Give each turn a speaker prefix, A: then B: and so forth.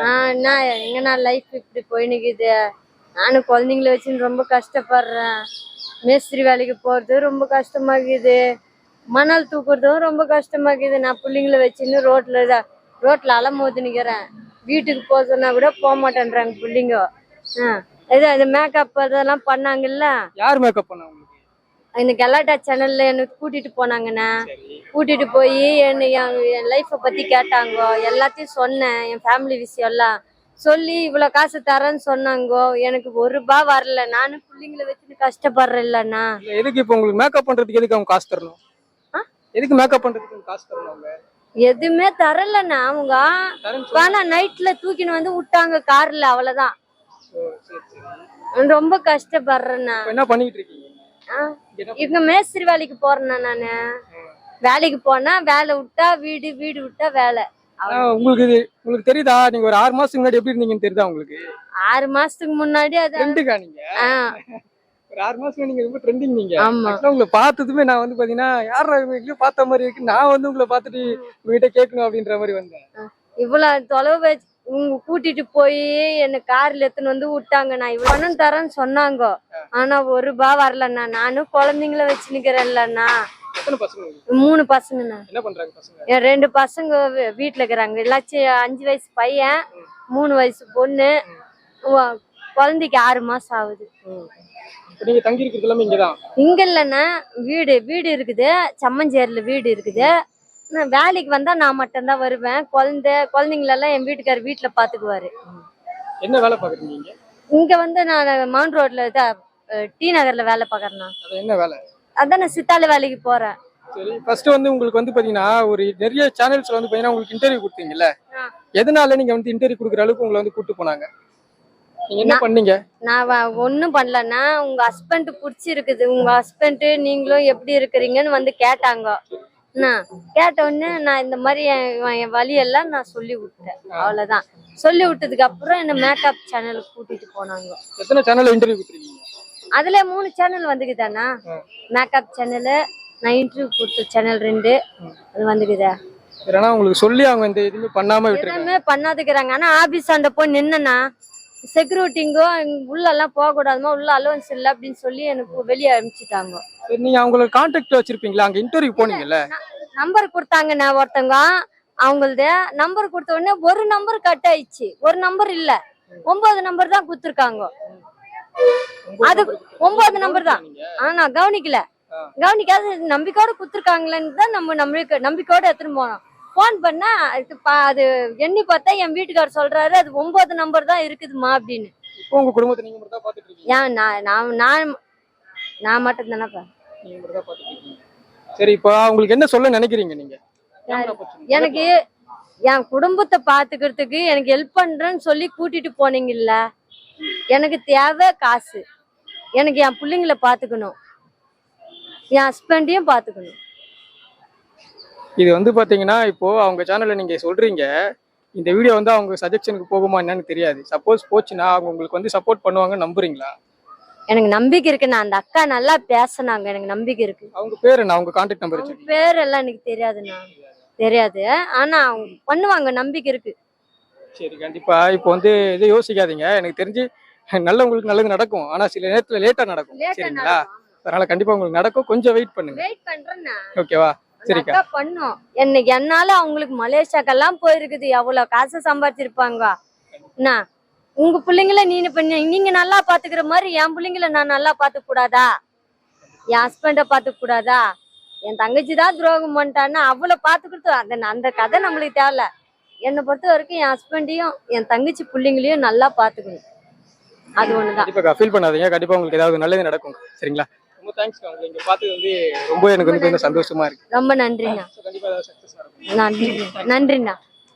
A: ஆ என்ன எங்கண்ணா லைஃப் இப்படி போயினுக்குது? நானும் குழந்தைங்கள வச்சுன்னு ரொம்ப கஷ்டப்படுறேன். மேஸ்திரி வேலைக்கு போறது ரொம்ப கஷ்டமா இருக்குது மணல் தூக்குறதும் ரொம்ப கஷ்டமா இருக்குது நான் பிள்ளைங்கள வச்சுன்னு ரோட்ல இத- ரோட்ல அலமோது நிக்கிறேன். வீட்டுக்கு போக சொன்னா கூட போக மாட்டேன்றாங்க பிள்ளைங்க. ஆ இது மேக்கப் அதெல்லாம் பண்ணாங்கல்ல?
B: யார் மேக்கப் பண்ண உங்களுக்கு
A: இந்த கலாட்டா சேனல்ல எனக்கு கூட்டிட்டு போனாங்கண்ணா. கூட்டிட்டு போய் என்ன என் லைஃப்பை பத்தி கேட்டாங்க. எல்லாத்தையும் சொன்னேன் என் ஃபேமிலி விஷயம் எல்லாம் சொல்லி இவ்வளவு காசு தரேன்னு சொன்னாங்க. எனக்கு ஒரு ரூபா வரல. நானும் பிள்ளைங்கள வச்சுட்டு கஷ்டப்படுறேன் இல்லண்ணா
B: இல்ல, எதுக்கு இப்போ உங்களுக்கு மேக்கப் பண்றதுக்கு எதுக்கு அவங்க காசு தரணும்? எதுக்கு மேக்கப் பண்றதுக்கு காசு தரணும் அவங்க?
A: எதுவுமே தரலண்ணா அவங்க. ஆனா நைட்ல தூக்கின்னு வந்து விட்டாங்க கார்ல அவ்வளவுதான். ரொம்ப கஷ்டப்படுறேண்ணா.
B: என்ன பண்ணிட்டு இருக்கீங்க?
A: இங்க மேஸ்திரி வேலைக்கு போறேண்ணா நானு? வேலைக்கு போனா வேலை விட்டா வீடு வீடு விட்டா வேலை.
B: உங்களுக்கு இது உங்களுக்கு தெரியுதா? நீங்க ஒரு ஆறு மாசத்துக்கு முன்னாடி எப்படி இருந்தீங்கன்னு தெரியுதா உங்களுக்கு?
A: ஆறு மாசத்துக்கு முன்னாடி அது
B: ட்ரெண்டுக்கா நீங்க? ஒரு ஆறு மாசம் நீங்க ரொம்ப ட்ரெண்டிங் நீங்க. உங்களை பார்த்ததுமே நான் வந்து பாத்தீங்கன்னா யாரா இவங்க பார்த்த மாதிரி இருக்கு? நான் வந்து உங்களை பார்த்துட்டு உங்ககிட்ட கேட்கணும் அப்படின்ற மாதிரி வந்தேன்.
A: இவ்வளவு தொலைவு உங்க கூட்டிட்டு போய் என்ன கார்ல எடுத்துன்னு வந்து விட்டாங்க. நான் இவ்வளவு பணம் தரேன்னு சொன்னாங்க. ஆனா ஒரு ரூபா வரலண்ணா. நானும் குழந்தைங்கள வச்சு நிக்கிறேன்லண்ணா? மூணு பசங்கண்ணா. என் ரெண்டு பசங்க வீட்டுல இருக்கிறாங்க. எல்லாச்சும் அஞ்சு வயசு பையன் மூணு வயசு பொண்ணு. குழந்தைக்கு ஆறு மாசம் ஆகுது.
B: நீங்க தங்கி இருக்கிறது எல்லாமே இங்கதான்?
A: இங்க இல்லைண்ணா. வீடு வீடு இருக்குது. சம்மஞ்சேரியில வீடு இருக்குது. நான் வேலைக்கு வந்தா நான் மட்டும்தான் வருவேன். குழந்தை குழந்தைங்களெல்லாம் என் வீட்டுக்காரர் வீட்டுல பாத்துக்குவாரு.
B: என்ன வேலை பாக்குறீங்க
A: இங்க? வந்து நான் மவுண்ட் ரோட்ல டி நகர்ல வேலை பாக்குறேண்ணா
B: அது என்ன வேலை?
A: அதான் நான் சித்தால வேலைக்கு போறேன்.
B: சரி ஃபர்ஸ்ட் வந்து உங்களுக்கு வந்து பாத்தீங்கன்னா ஒரு நிறைய சேனல்ஸ்ல வந்து பாத்தீங்கன்னா உங்களுக்கு இன்டர்வியூ கொடுத்தீங்கல்ல. எதனால நீங்க வந்து இன்டர்வியூ கொடுக்குற அளவுக்கு உங்களை வந்து கூட்டு போனாங்க? என்ன பண்ணீங்க?
A: நான் ஒண்ணும் பண்ணலன்னா உங்க ஹஸ்பண்ட் பிடிச்சிருக்குது. உங்க ஹஸ்பண்ட் நீங்களும் எப்படி இருக்கிறீங்கன்னு வந்து கேட்டாங்க. கேட்ட உடனே நான் இந்த மாதிரி என் வழியெல்லாம் நான் சொல்லி விட்டேன். அவ்வளவுதான். சொல்லி விட்டதுக்கு அப்புறம் என்ன மேக்கப் சேனலுக்கு கூட்டிட்டு போனாங்க.
B: எத்தனை சேனல்ல இன்டர்வியூ கொடுத்துருக்கீங்க?
A: அதுல மூணு சேனல் வந்துக்குதாண்ணா. மேக்கப் சேனலு நான் இன்டர்வியூ கொடுத்த சேனல் ரெண்டு. அது வந்துக்குதா.
B: ஏன்னா உங்களுக்கு சொல்லி அவங்க இந்த எதுவுமே பண்ணாம விட்டுருக்காங்க.
A: பண்ணாதுக்கிறாங்க. ஆனா ஆபீஸ் ஆண்ட போய் நின்னனா செக்யூரிட்டிங்கோ உள்ள எல்லாம் போக கூடாதுமா உள்ள அலோன்ஸ் இல்ல அப்படின்னு சொல்லி எனக்கு வெளியே அனுப்பிச்சிட்டாங்க.
B: நீங்க அவங்களோட கான்டாக்ட் வச்சிருப்பீங்களா? அங்க இன்டர்வியூ போனீங்கல்ல?
A: நம்பர் கொடுத்தாங்க நான் ஒருத்தவங்க அவங்களது நம்பர் கொடுத்த உடனே ஒரு நம்பர் கட் ஆயிடுச்சு. ஒரு நம்பர் இல்ல. ஒன்பது நம்பர் தான் கொடுத்துருக்காங்க. அது ஒன்பது நம்பர் தான். ஆனா கவனிக்கல. கவனிக்காத நம்பிக்கையோட கொடுத்துருக்காங்களேன்னு தான் நம்ம நம்பிக்கை நம்பிக்கையோட எடுத்துன்னு போனோம். ஃபோன் பண்ணா அது பா- அது எண்ணி பார்த்தா என் வீட்டுக்காரர் சொல்றாரு அது ஒன்பது நம்பர் தான் இருக்குதுமா அப்படின்னு.
B: இப்போ உங்க குடும்பத்தை நீங்க மட்டும் தான் பாத்துட்டு இருக்கீங்க?
A: ஏன் நான் நான் நான் நான் மட்டும் தானேப்பா
B: நீங்க மட்டும் தான் பாத்துட்டு இருக்கீங்க. சரி இப்போ அவங்களுக்கு என்ன சொல்ல நினைக்கிறீங்க நீங்க?
A: எனக்கு என் குடும்பத்தை பாத்துக்கிறதுக்கு எனக்கு ஹெல்ப் பண்றேன்னு சொல்லி கூட்டிட்டு போனீங்கல்ல எனக்கு தேவை காசு. எனக்கு என் பிள்ளைங்கள பாத்துக்கணும் என் ஹஸ்பண்டையும் பாத்துக்கணும்
B: இது வந்து பாத்தீங்கன்னா இப்போ அவங்க சேனல்ல நீங்க சொல்றீங்க இந்த வீடியோ வந்து அவங்க சஜெக்ஷனுக்கு போகுமா என்னன்னு தெரியாது. சப்போஸ் போச்சுன்னா அவங்க உங்களுக்கு வந்து சப்போர்ட் பண்ணுவாங்க நம்புறீங்களா?
A: எனக்கு நம்பிக்கை இருக்கு நான் அந்த அக்கா நல்லா பேசுனாங்க. எனக்கு நம்பிக்கை இருக்கு.
B: அவங்க பேர் என்ன? அவங்க கான்டாக்ட் நம்பர்
A: அவங்க பேர் எல்லாம் எனக்கு தெரியாதுண்ணா. தெரியாது. ஆனா அவங்க பண்ணுவாங்க. நம்பிக்கை இருக்கு.
B: சரி கண்டிப்பா. இப்போ வந்து இது யோசிக்காதீங்க. எனக்கு தெரிஞ்சு நல்லவங்களுக்கு நல்லது நடக்கும். ஆனா சில நேரத்துல லேட்டா நடக்கும். சரிங்களா? அதனால கண்டிப்பா உங்களுக்கு நடக்கும். கொஞ்சம் வெயிட் பண்ணுங்க.
A: வெயிட் பண்றேன்னா
B: ஓகேவா சரிக்கா.
A: பண்ணும். என்னைக்கு என்னால அவங்களுக்கு மலேசியாக்கெல்லாம் போயிருக்குது. எவ்வளவு காசு சம்பாதிச்சிருப்பாங்க. என்ன உங்க பிள்ளைங்கள நீங்க பண்ணி நீங்க நல்லா பாத்துக்கிற மாதிரி என் பிள்ளைங்கள நான் நல்லா பாத்துக்க கூடாதா என் ஹஸ்பண்ட பாத்துக்க கூடாதா என் தங்கச்சி தான் துரோகம் பண்ணிட்டான்னா அவளை பாத்துக்கிறது அந்த அந்த கதை நம்மளுக்கு தேவையில்ல. என்னை பொறுத்த வரைக்கும் என் ஹஸ்பண்டையும் என் தங்கச்சி பிள்ளைங்களையும் நல்லா பாத்துக்கணும். அது ஒண்ணுதான்.
B: கண்டிப்பா ஃபீல் பண்ணாதீங்க. கண்டிப்பா உங்களுக்கு ஏதாவது நல்லது நடக்கும் சரிங்களா? ரொம்ப தேங்க்ஸ் உங்களை இங்க பார்த்தது வந்து ரொம்ப எனக்கு வந்து சந்தோஷமா இருக்கு.
A: ரொம்ப நன்றிண்ணா.
B: கண்டிப்பா ஏதாவது
A: நன்றி நன்றிண்ணா.